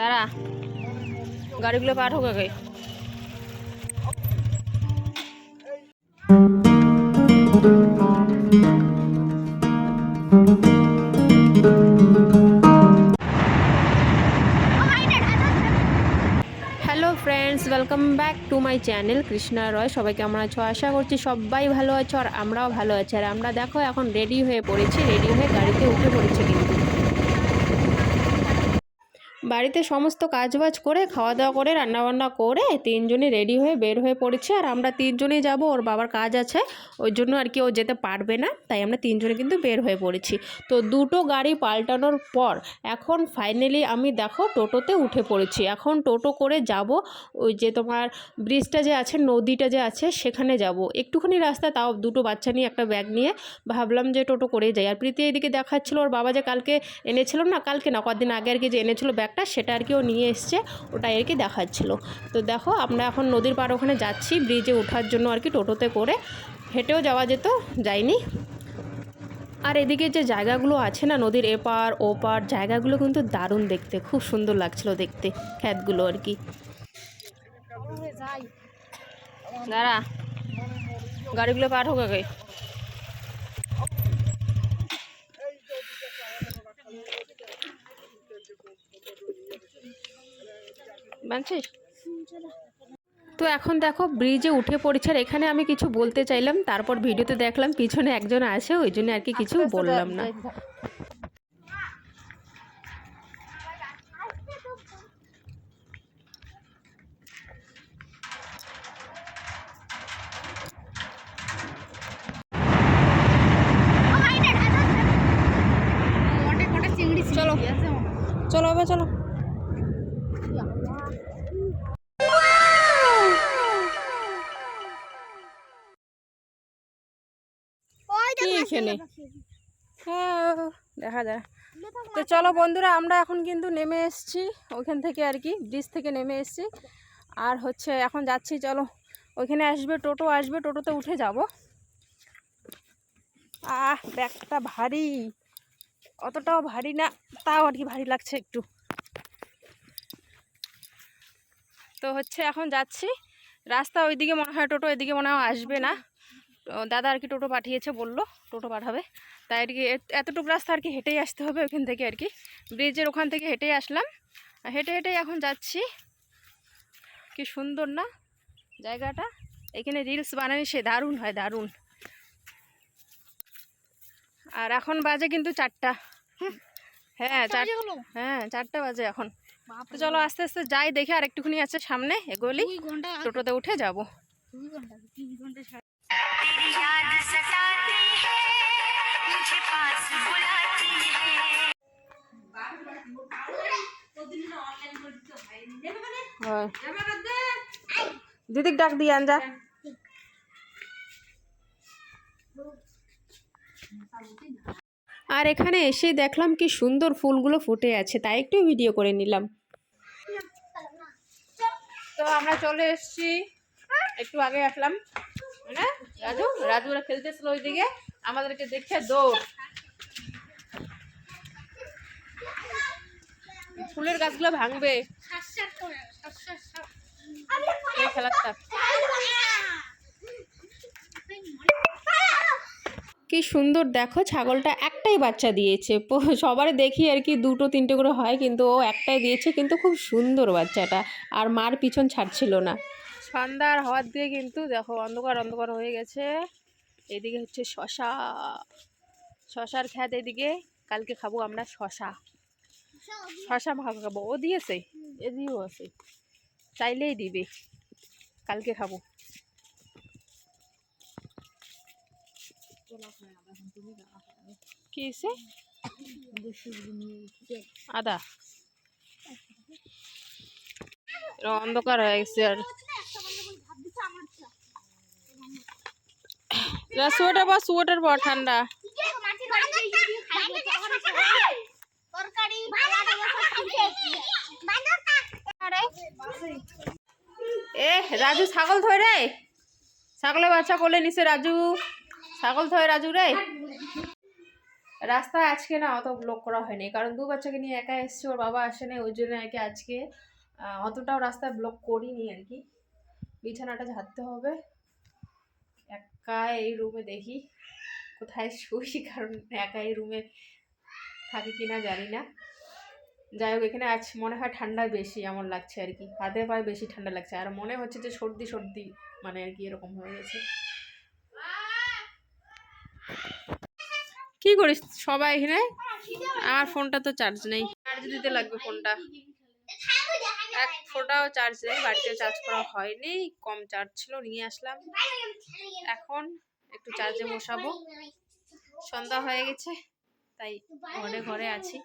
দাঁড়া। গাড়িগুলো পার হোক আগে। Friends welcome back to my channel Krishna Roy সবাই কেমন আছো? আশা করছি সবাই ভালো আছো আর আমরাও ভালো আছি। আর আমরা দেখো, এখন রেডি হয়ে পড়েছি রেডি হয়ে গাড়িতে উঠে পড়েছি কিন্তু। বাড়িতে সমস্ত কাজবাজ করে খাওয়া দাওয়া করে, রান্নাবান্না করে তিনজনই রেডি হয়ে বের হয়ে পড়েছি। আর আমরা তিনজনই যাব, ওর বাবার কাজ আছে, ওই জন্য আর কি ও যেতে পারবে না, তাই আমরা তিনজনে কিন্তু বের হয়ে পড়েছি। তো দুটো গাড়ি পাল্টানোর পর এখন ফাইনালি আমি দেখো টোটোতে উঠে পড়েছি। এখন টোটো করে যাব, ওই যে তোমার ব্রিজটা যে আছে, নদীটা যে আছে, সেখানে যাব। একটুখানি রাস্তা, তাও দুটো বাচ্চা নিয়ে, একটা ব্যাগ নিয়ে। ভাবলাম যে টোটো করে যাই। আর প্রীতি এইদিকে দেখাচ্ছিল, ওর বাবা যে কালকে এনেছিল না, কালকে না, কদিন আগে আর কি যে এনেছিল ব্যাগটা সেটা আর কি ও নিয়ে এসছে, ওটাই আর কি দেখাচ্ছিল। তো দেখো, আমরা এখন নদীর পার ওখানে যাচ্ছি ব্রিজে ওঠার জন্য আর কি টোটোতে করে। হেঁটেও যাওয়া যেত যায়নি আর এদিকে যে জায়গাগুলো আছে না, নদীর এপার ওপার জায়গাগুলো কিন্তু দারুণ দেখতে, খুব সুন্দর লাগছিল দেখতে, ক্ষেতগুলো আর কি। দাঁড়া, গাড়িগুলো পার হোক আগে। বানছিস? তো এখন দেখো ব্রিজে উঠে পড়েছে আর এখানে আমি কিছু বলতে চাইলাম তারপর ভিডিওতে দেখলাম পিছনে একজন আছে ওই জন্য আর কি কিছু বললাম না। চলো চলো এবার চলো। এখানে হ্যাঁ দেখা যায় তো চলো বন্ধুরা আমরা এখন কিন্তু নেমে এসেছি ওইখান থেকে আর কি ব্রিজ থেকে নেমে এসেছি। আর হচ্ছে এখন যাচ্ছি চলো। ওইখানে আসবে টোটো আসবে টোটোতে উঠে যাব। আহ ব্যাগটা ভারী। অতটাও ভারী না তাও আর কি ভারী লাগছে একটু। তো হচ্ছে এখন যাচ্ছি। রাস্তা ওইদিকে মনে হয় টোটো এদিকে মনে হয় আসবে না। দাদা আর কি টোটো পাঠিয়েছে বলল টোটো পাঠাবে। তাই আর কি এত- এতটুকু রাস্তা আর কি হেঁটেই আসতে হবে ওইখান থেকে আর কি। ব্রিজের ওখান থেকে হেঁটেই আসলাম। আর হেঁটে হেঁটেই এখন যাচ্ছি। কি সুন্দর না জায়গাটা। এখানে রিলস বানানি সে দারুণ হয় দারুণ। আর এখন বাজে কিন্তু চারটা। হ্যাঁ হ্যাঁ চারটা বাজে এখন। চলো আস্তে আস্তে যাই দেখে আর একটুখানি আছে সামনে এগোলি ঘণ্টা টোটোতে উঠে যাব। দিদি ডাক দিয়ে আনজা আর এখানে এসে দেখলাম কি সুন্দর ফুলগুলো ফুটে আছে তাই একটু ভিডিও করে নিলাম। তো আমরা চলে এসছি একটু আগে আসলাম না রাজু রাজু ওরা খেলতেছিল ওইদিকে। আমাদেরকে দেখে দৌড়। ফুলের গাছগুলো ভাঙবে। কি সুন্দর, দেখো ছাগলটা একটাই বাচ্চা দিয়েছে। সবার দেখি আর কি দুটো, তিনটে করে হয়, কিন্তু ও একটাই দিয়েছে, কিন্তু খুব সুন্দর বাচ্চাটা। আর মার পিছন ছাড়ছিল না। সন্ধ্যার হওয়ার দিয়ে কিন্তু দেখো অন্ধকার অন্ধকার হয়ে গেছে। এদিকে হচ্ছে শশা। শশার খ্যাত এদিকে, কালকে খাব আমরা শশা। শশা ভাগ খাব। ও দিয়েছে? এদিকেও আছে। চাইলেই দিবে। কালকে খাব। কি আদা। অন্ধকার হয়ে গেছে আর। যা, সোয়েটার পর সোয়েটার পর ঠান্ডা। এ, রাজু, ছাগল থয় রে। ছাগলের বাচ্চা কোলে নিছে, রাজু। ছাগল থয় রাজু রে। রাস্তা আজকে না অত ব্লক করা হয়নি, কারণ দু বাচ্চাকে নিয়ে একা এসছে, ওর বাবা আসে আসেনি ওই জন্য আর আজকে অতটাও রাস্তায় ব্লক করিনি আর কি। বিছানাটা ঝাড়তে হবে। একা এই রুমে দেখি। কোথায় শুই, কারণ একা এই রুমে থাকি কিনা জানি না। যাই হোক, এখানে আজ মনে হয় ঠান্ডা বেশি এমন লাগছে আর কি। হাতে পায়ে বেশি ঠান্ডা লাগছে। আর মনে হচ্ছে যে সর্দি সর্দি মানে আর কি এরকম হয়ে গেছে। কি করিস? সবাই এখানে? আমার ফোনটা তো চার্জ নেই। চার্জ দিতে লাগবে ফোনটা। এক ফোটাও চার্জ নেই, বাড়িতে চার্জ করা হয়নি, কম চার্জ ছিল, নিয়ে আসলাম। এখন একটু চার্জে বসাবো। সন্ধ্যা হয়ে গেছে, তাই ঘরে ঘরে আছি।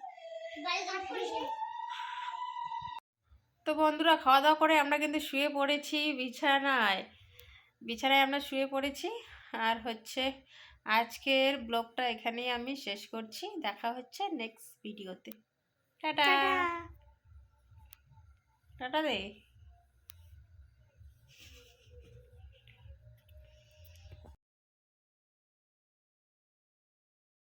তো বন্ধুরা, খাওয়া দাওয়া করে আমরা কিন্তু শুয়ে পড়েছি বিছানায়। বিছানায় আমরা শুয়ে পড়েছি, আর হচ্ছে আজকের ব্লগটা এখানেই আমি শেষ করছি। দেখা হচ্ছে নেক্সট ভিডিওতে টাটা! টাটা দে